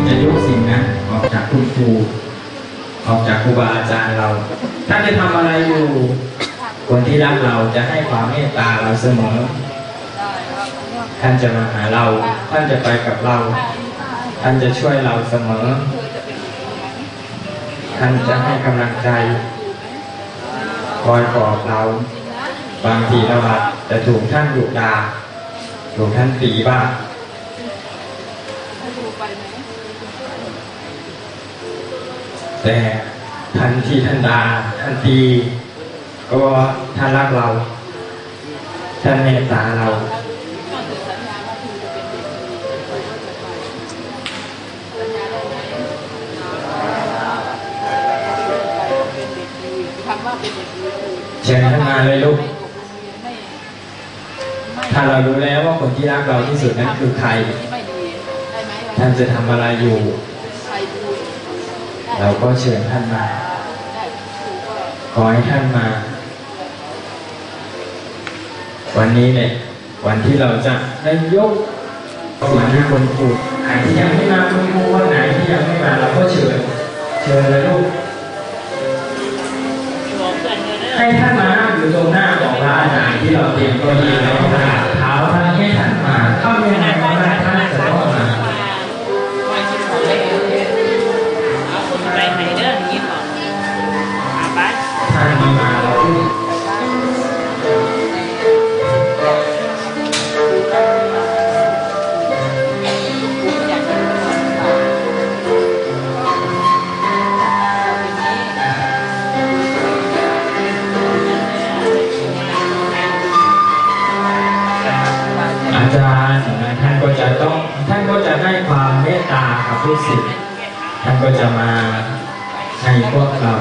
ที่จะยกสิ่งนั้นออกจากคุณครูออกจากครูบาอาจารย์เรา ท่านจะทำอะไรอยู่ คนที่รักเราจะให้ความเมตตาเราเสมอ ท่านจะมาหาเรา ท่านจะไปกับเรา ท่านจะช่วยเราเสมอ ท่านจะให้กำลังใจ คอยปลอบเรา บางทีเราอาจจะถูกท่านดุด่าถูกท่านตีบ้าง แต่ทันที่ท่านดาท่านตีก็ท่านรักเรา ท่านเมตตาเรา เชิญท่านมาเลยลูกไม่ไม่ถ้าเรารู้แล้วว่าคนที่รักเราที่สุดนั้นคือใคร ท่านจะทำอะไรอยู่ เราก็เชิญท่านมา ขอให้ท่านมา วันนี้เนี่ยวันที่เราจะได้ยกสิ่งที่คนปลูกใครที่ยังไม่มาคุณครูวันไหนที่ยังไม่มาเราก็เชิญ เชิญเลยลูกให้ท่านมาอยู่ตรงหน้าของพระอาจารย์ที่เราเตรียมเก็ดีแล้วก็กราบ ก็จะมาให้พวกเรา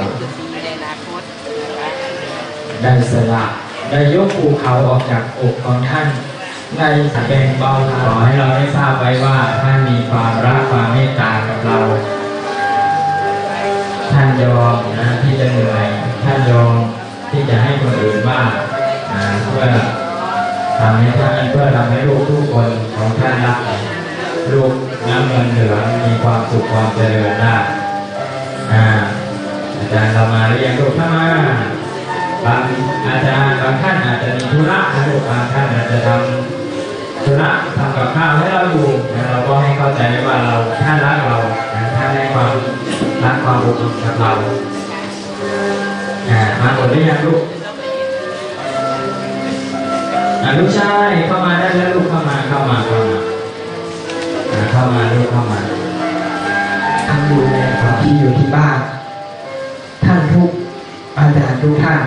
ได้สละได้ยกภูเขาออกจากอกของท่านได้แบ่งเบาขอให้เราได้ทราบไว้ว่าท่านมีความรักความเมตตากับเรา ท่านยอมนะที่จะเหนื่อยท่านยอมที่จะให้คนอื่นบ้างนะเพื่อทำให้ท่านเพื่อทำให้ลูกทุกคนของท่านรัก ลูกน้ำเงินเหลืองมีความสุขความเจริญได้อ่าอาจารย์เรามาหรือยังลูกถ้ามาบางอาจารย์บางท่านอาจจะมีธุระนะลูกบางท่านอาจจะทำธุระทำกับข้าวให้เราอยู่นะเราก็ให้เข้าใจว่าเราท่านรักเรานะท่านให้ความรักความอบอุ่นกับเราอ่ามาหมดหรือยังลูกลูกชายเข้ามาได้แล้วลูกเข้ามาเข้ามาเข้ามา เข้ามาลูกเข้ามาท่านดูแลคนที่อยู่ที่บ้าน ท่านทุกอาจารย์ทุกท่าน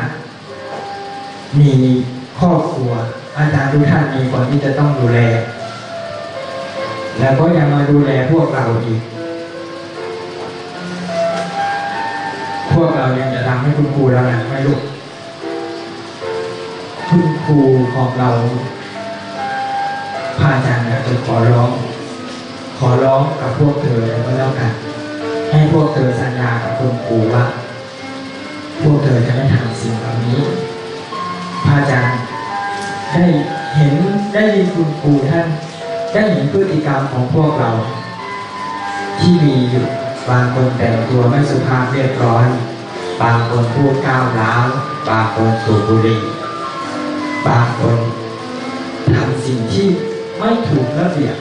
มีครอบครัว อาจารย์ทุกท่านมีคนที่จะต้องดูแล แล้วก็ยังมาดูแลพวกเราอีกพวกเรายังจะทำให้คุณครูเราหนักไหม่ลูกคุณครูของเราพระอาจารย์จะขอร้อง อร้องกับพวกเธอแล้วก็แล้วกันให้พวกเธอสัญญากับคุณครูว่าพวกเธอจะไม่ทำสิ่งเหล่านี้พระอาจารย์ได้เห็นได้ยินคุณครูท่านได้เห็นพฤติกรรมของพวกเรา ที่มีอยู่บางคนแต่งตัวไม่สุภาพเรียบร้อยบางคนพูดก้าวร้าวบางคนสูบบุหรี่บางคนทำสิ่งที่ไม่ถูกระเบียบ